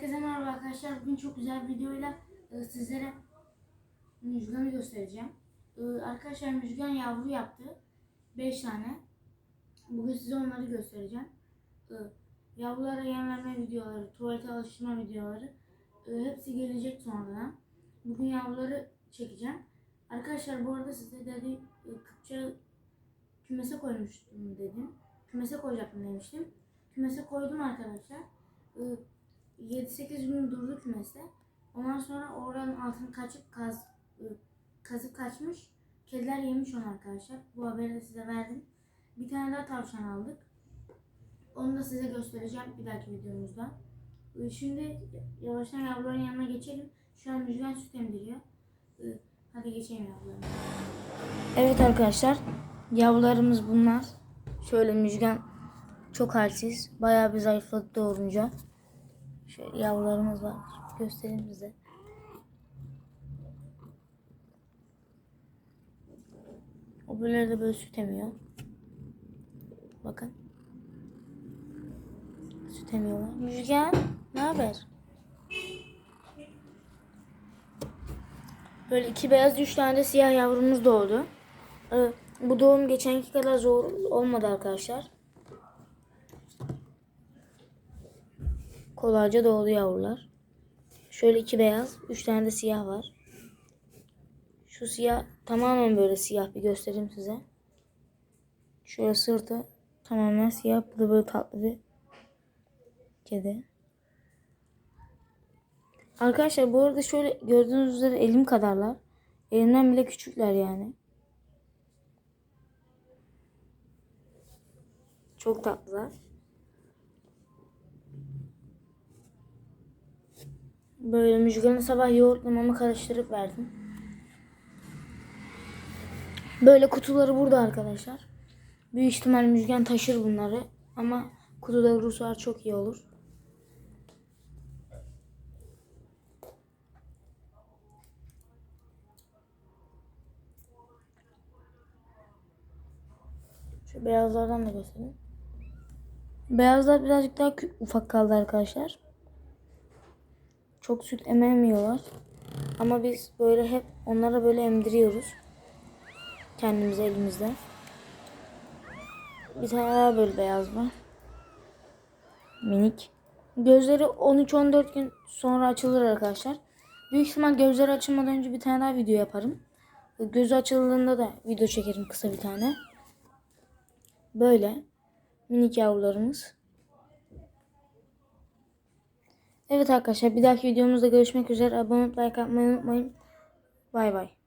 Herkese merhaba arkadaşlar. Bugün çok güzel bir videoyla e, sizlere müjganı göstereceğim. E, arkadaşlar müjgan yavru yaptı. 5 tane. Bugün size onları göstereceğim. E, yavrulara yem verme videoları, tuvalete alıştırma videoları e, hepsi gelecek sonradan. Bugün yavruları çekeceğim. Arkadaşlar bu arada size dedi e, Kıpça kümese koymuştum dedim. Kümese koyacaktım demiştim. Kümese koydum arkadaşlar. E, 7-8 gün durdu kümeste. Ondan sonra oranın altını kaçıp kaz, e, kazıp kaçmış. Kediler yemiş onu arkadaşlar. Bu haberi de size verdim. Bir tane daha tavşan aldık. Onu da size göstereceğim bir dahaki videomuzda. Şimdi yavaştan yavruların yanına geçelim. Şu an Müjgan süt emdiriyor. Hadi geçelim yavrularına. Evet arkadaşlar. Yavrularımız bunlar. Şöyle Müjgan çok halsiz. Bayağı bir zayıfladı doğurunca. Şöyle yavrularımız var. Göstereyim size. Öbürleri de böyle süt emiyor. Bakın. Süt emiyorlar. Müjgan ne haber? Böyle iki beyaz üç tane de siyah yavrumuz doğdu. Ee, bu doğum geçenki kadar zor olmadı arkadaşlar. Kolayca doğdu yavrular. Şöyle iki beyaz, üç tane de siyah var. Şu siyah tamamen böyle siyah bir göstereyim size. Şöyle sırtı tamamen siyah. Bu da böyle tatlı bir kedi. Arkadaşlar bu arada şöyle gördüğünüz üzere elim kadarlar. Elimden bile küçükler yani. Çok tatlılar. Böyle müjganı sabah yoğurtla mama karıştırıp verdim. Böyle kutuları burada arkadaşlar. Büyük ihtimal müjgan taşır bunları. Ama kutuda durursa çok iyi olur. Şu beyazlardan da göstereyim. Beyazlar birazcık daha ufak kaldı arkadaşlar. Çok süt ememiyorlar. Ama biz böyle hep onlara böyle emdiriyoruz. Kendimize elimizde. Bir tane daha böyle beyaz var. Minik. Gözleri 13-14 gün sonra açılır arkadaşlar. Büyük ihtimal gözleri açılmadan önce bir tane daha video yaparım. Gözü açıldığında da video çekerim kısa bir tane. Böyle minik yavrularımız. Evet arkadaşlar bir dahaki videomuzda görüşmek üzere. Abone olup like atmayı unutmayın. Bay bay.